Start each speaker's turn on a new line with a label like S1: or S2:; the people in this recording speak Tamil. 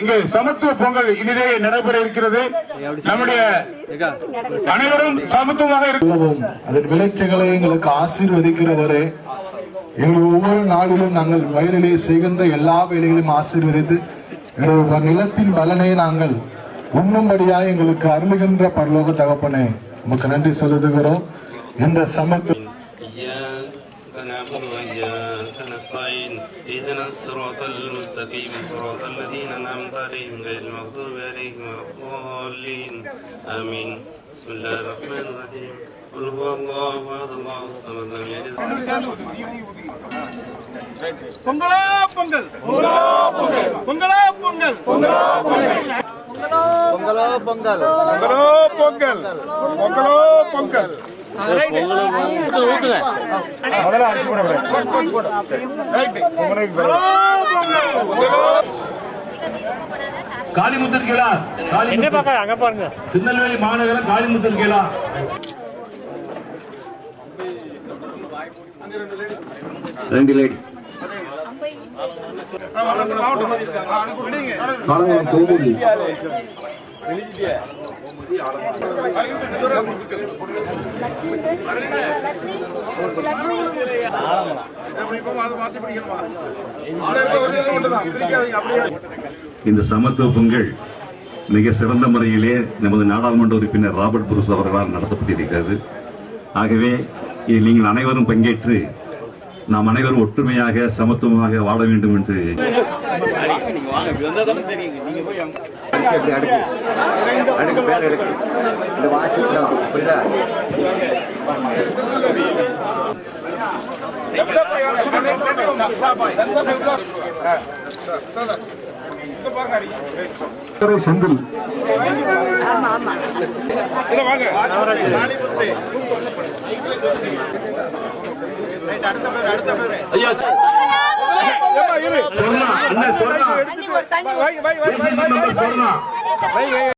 S1: இங்கு சமத்துவ பொங்கல் இனிதே நடைபெற இருக்கிறது. நம்முடைய அனைவரும் சமத்துவமாக
S2: இருக்கவும் அதன் விளைச்சல்களை எங்களுக்கு ஆசீர்வதிக்கிறவரே. எங்கள் ஒவ்வொரு நாளிலும் நாங்கள் வயலிலே செய்கின்ற எல்லா வேலைகளையும் ஆசீர்வதித்து எங்கள் நிலத்தின் பலனை நாங்கள் உண்ணும்படியாக எங்களுக்கு அருளுகின்ற பரலோக தகப்பனே உமக்கு நன்றி செலுத்துகிறோம். இந்த
S3: சமத்துவம் نستعين اهدنا الصراط المستقيم صراط الذين أنعمت عليهم غير المغضوب عليهم ولا الضالين آمين بسم الله الرحمن الرحيم قل هو الله أحد الله الصمد لم يلد
S4: பொங்கலோ பொங்கல் பொங்கலோ பொங்கல் பொங்கலோ பொங்கல்
S5: பொங்கலோ பொங்கல்
S1: பொங்கலோ பொங்கல் பொங்கலோ பொங்கல்
S6: காளிமுத்தர் கேளா
S4: என்ன பார்க்க அங்க பாருங்க.
S6: திருநெல்வேலி மாநகரம் காளிமுத்தர் கேளா. ரெண்டு லேடி
S2: கௌமுதி
S6: இந்த சமத்துவ பொங்கல் மிக சிறந்த முறையிலே நமது நாடாளுமன்ற உறுப்பினர் ராபர்ட் புருஷ் அவர்களால் நடத்தப்பட்டிருக்கிறது. ஆகவே இதில் நீங்கள் அனைவரும் பங்கேற்று நாம் அனைவரும் ஒற்றுமையாக சமத்துவமாக வாழ வேண்டும் என்று.
S5: அடுக்கு பேர் இந்த
S2: செந்தில்.
S6: அண்ணன் சொல்லலாம்
S4: வை.